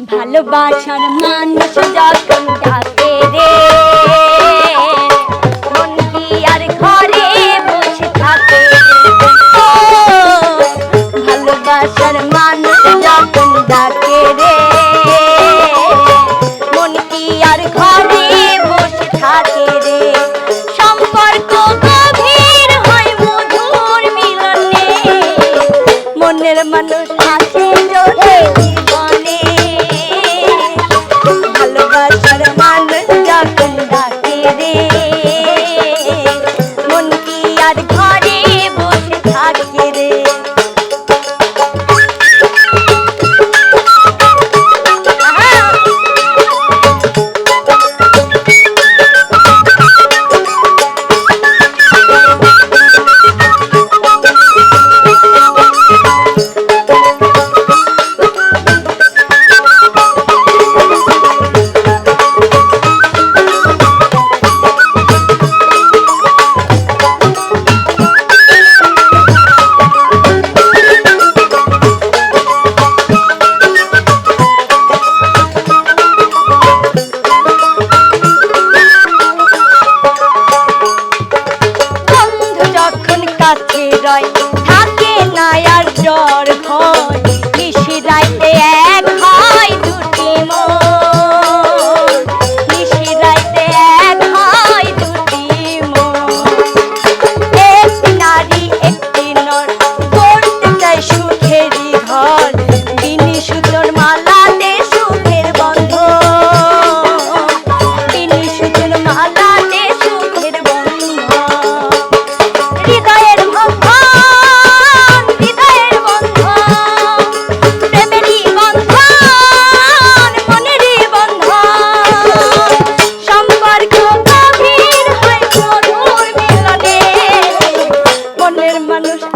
ভালোবাসার মানুষ যখন থাকে রে। बार शर्मा लज्जा कंधा तेरे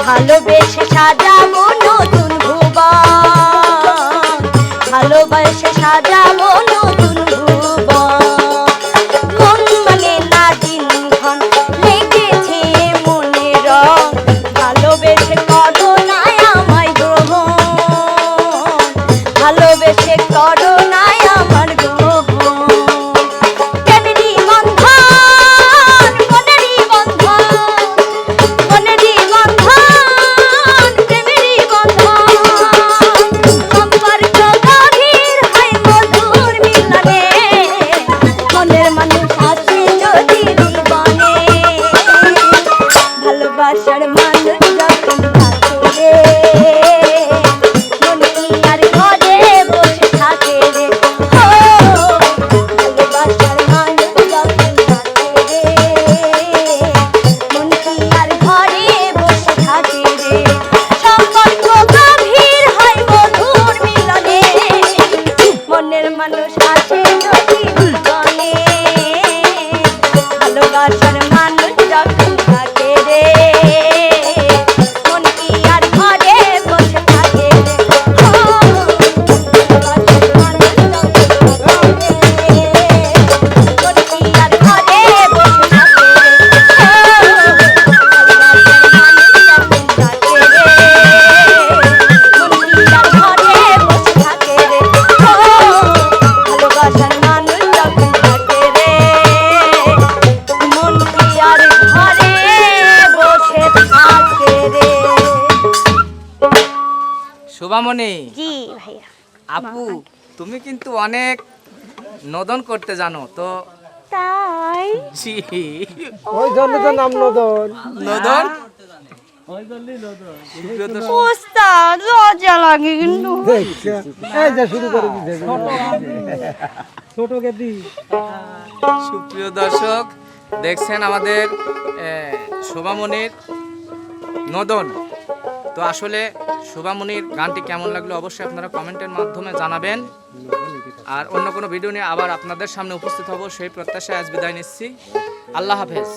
ভালোবেসে সাজা শোভামণি জি ভাইয়া। আপু তুমি কিন্তু অনেক নদন করতে জানো তো তাই? জি ওই জন্য তো নাম নদন। নদন? সুপ্রিয় দর্শক, লজ্জা লাগে কিন্তু। এই যে শুরু করে দিতে ছোট কেদি সুপ্রিয় দর্শক দেখছেন আমাদের এ, শোভামণির নদন। তো আসলে শোভামণির গানটি কেমন লাগল অবশ্যই আপনারা কমেন্টের মাধ্যমে জানাবেন। আর অন্য কোনো ভিডিও নিয়ে আবার আপনাদের সামনে উপস্থিত হব, সেই প্রত্যাশায় আজ বিদায় নিচ্ছি। আল্লাহ হাফেজ।